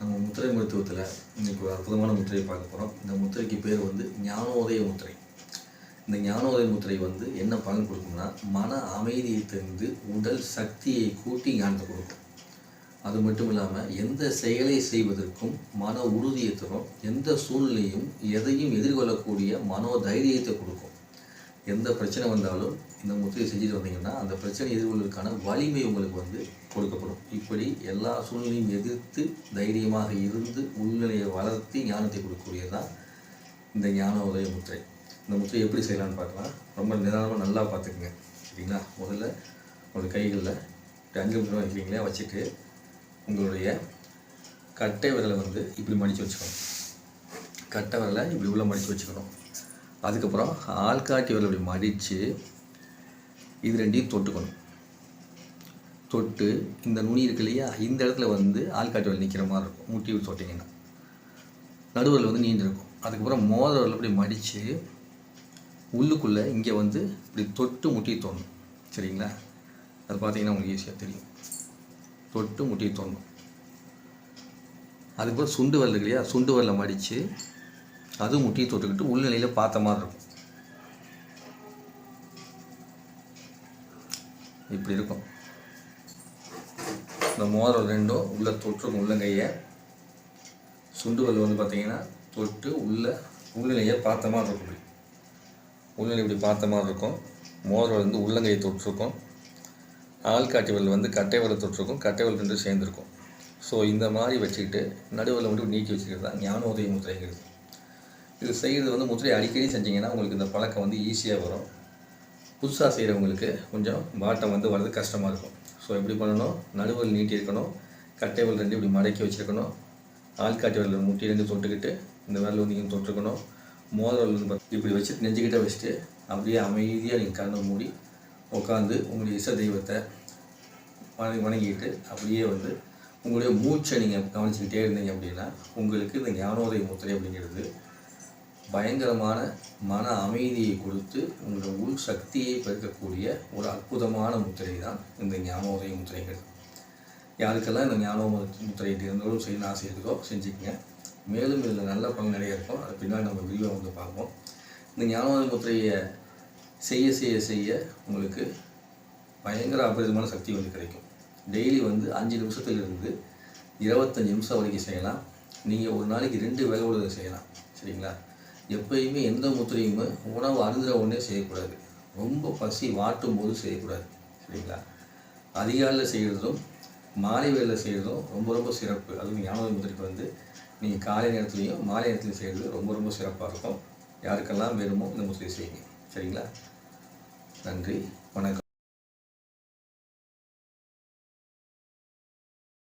நம்ம முத்திரை மருத்துவத்தில் இன்னைக்கு ஒரு அற்புதமான முத்திரையை பார்க்க போகிறோம் இந்த முத்திரைக்கு பேர் வந்து ஞானோதய முத்திரை. இந்த ஞானோதய முத்திரை வந்து என்ன பலன் கொடுக்கும்னா மன அமைதியை தந்து உடல் சக்தியை கூட்டி ஞானத்தை கொடுக்கும். அது மட்டும் இல்லாமல் எந்த செயலை செய்வதற்கும் மன உறுதியை தரும் எந்த சூழ்நிலையும் எதையும் எதிர்கொள்ளக்கூடிய மனோ தைரியத்தை கொடுக்கும். எந்த பிரச்சனை வந்தாலும் இந்த முத்திரையை செஞ்சுட்டு வந்தீங்கன்னா அந்த பிரச்சனை எதிர்கொள்வதற்கான வலிமை உங்களுக்கு வந்து கொடுக்கப்படும். இப்படி எல்லா சூழ்நிலையும் எதிர்த்து தைரியமாக இருந்து உள்நிலையை வளர்த்தி ஞானத்தை கொடுக்கக்கூடியது தான் இந்த ஞான உதய முத்திரை. இந்த முத்திரை எப்படி செய்யலாம்னு பார்க்கலாம். ரொம்ப நிதானமாக நல்லா பார்த்துக்குங்க. சரிங்களா? முதல்ல உங்களோட கைகளில் அஞ்சு நிமிஷம் வைக்கிறீங்களே வச்சுட்டு உங்களுடைய கட்டை விரலை வந்து இப்படி மடித்து வச்சுக்கணும். கட்டை விரலை இப்படி உள்ள மடித்து வச்சுக்கணும். அதுக்கப்புறம் ஆள்காட்டி விரலை இப்படி மடித்து இது ரெண்டையும் தொட்டுக்கணும். தொட்டு இந்த நுனி இருக்கு இல்லையா இந்த இடத்துல வந்து ஆள்காட்டி விரல் நிற்கிற மாதிரி இருக்கும். முட்டி தொட்டிங்கன்னா நடுவில் வந்து நீண்டிருக்கும் அதுக்கப்புறம் மோதிர இப்படி மடித்து உள்ளுக்குள்ளே இங்கே வந்து இப்படி தொட்டு முட்டி தோணும் சரிங்களா? அது பார்த்தீங்கன்னா உங்களுக்கு ஈஸியாக தெரியும். தொட்டு முட்டி தோணும் அதுக்கப்புறம் சுண்டு வரல இல்லையா சுண்டு வரல மடித்து அதுவும் முட்டியை தொட்டுக்கிட்டு உள்நிலையில் பார்த்த மாதிரி இருக்கும். இப்படி இருக்கும். இந்த மோதிரம் ரெண்டும் உள்ளே தொற்றுக்கும் உள்ளங்கையை சுண்டுவல் வந்து பார்த்தீங்கன்னா தொட்டு உள்ள உள்நிலையை பார்த்த மாதிரி இருக்கும் இப்படி. உள்நிலை இப்படி பார்த்த மாதிரி இருக்கும். மோதிரம் வந்து உள்ளங்கையை தொட்டிருக்கும். ஆள்காட்டி வல் வந்து கட்டை வலை தொட்டிருக்கும். கட்டை வல் ரெண்டும் சேர்ந்துருக்கும். ஸோ இந்த மாதிரி வச்சுக்கிட்டு நடுவில் மட்டும் நீக்கி வச்சுக்கிறது தான் ஞானோதய முத்திரைங்கிறது. இது செய்கிறது வந்து முத்திரை அடிக்கடி செஞ்சீங்கன்னா உங்களுக்கு இந்த பழக்கம் வந்து ஈஸியாக வரும். புதுசாக செய்கிறவங்களுக்கு கொஞ்சம் பாட்டம் வந்து வர்றது கஷ்டமாக இருக்கும். ஸோ எப்படி பண்ணணும்? நடுவில் நீட்டி இருக்கணும். கட்டைவல் ரெண்டு இப்படி மடக்கி வச்சுருக்கணும். ஆள்காட்டி விரல் முட்டி ரெண்டு தொட்டுக்கிட்டு இந்த விரல் வந்து நீங்கள் தொட்டுருக்கணும். மோதல் இப்படி வச்சு நெஞ்சுக்கிட்ட வச்சுட்டு அப்படியே அமைதியாக நீங்கள் கண்ணை மூடி உட்காந்து உங்களுடைய இச தெய்வத்தை வணங்கி வணங்கிட்டு அப்படியே வந்து உங்களுடைய மூச்சை நீங்கள் கவனிச்சுக்கிட்டே இருந்தீங்க அப்படின்னா உங்களுக்கு இந்த ஞானோதய முத்திரை அப்படிங்கிறது பயங்கரமான மன அமைதியை கொடுத்து உங்களோட உள் சக்தியை பெருக்கக்கூடிய ஒரு அற்புதமான முத்திரை தான் இந்த ஞானோதய முத்திரைகள். யாருக்கெல்லாம் இந்த ஞானோ முத்திரை இருந்தாலும் செய்யணும் ஆசை இருக்கோ செஞ்சுக்கங்க. மேலும் இதில் நல்ல பலன் நிறைய இருக்கும். அது பின்னாடி நம்ம விரிவாக வந்து பார்ப்போம். இந்த ஞானோதய முத்திரையை செய்ய செய்ய செய்ய உங்களுக்கு பயங்கர அபரிதமான சக்தி வந்து கிடைக்கும். டெய்லி வந்து அஞ்சு நிமிஷத்துலேருந்து இருபத்தஞ்சி நிமிஷம் வரைக்கும் செய்யலாம். நீங்கள் ஒரு நாளைக்கு ரெண்டு வேலை உடல் செய்யலாம். சரிங்களா? எப்பயுமே எந்த முத்திரையுமே உணவு அருந்துற உடனே செய்யக்கூடாது. ரொம்ப பசி வாட்டும் போது செய்யக்கூடாது. சரிங்களா? அதிகாலையில் செய்கிறதும் மாலை வேளையில் செய்கிறதும் ரொம்ப ரொம்ப சிறப்பு. அதுவும் ஞான முத்திரைக்கு வந்து நீங்கள் காலை நேரத்துலையும் மாலை நேரத்துலையும் செய்கிறது ரொம்ப ரொம்ப சிறப்பாக இருக்கும். யாருக்கெல்லாம் வேணுமோ இந்த முத்திரை செய்யுங்க. சரிங்களா? நன்றி. வணக்கம்.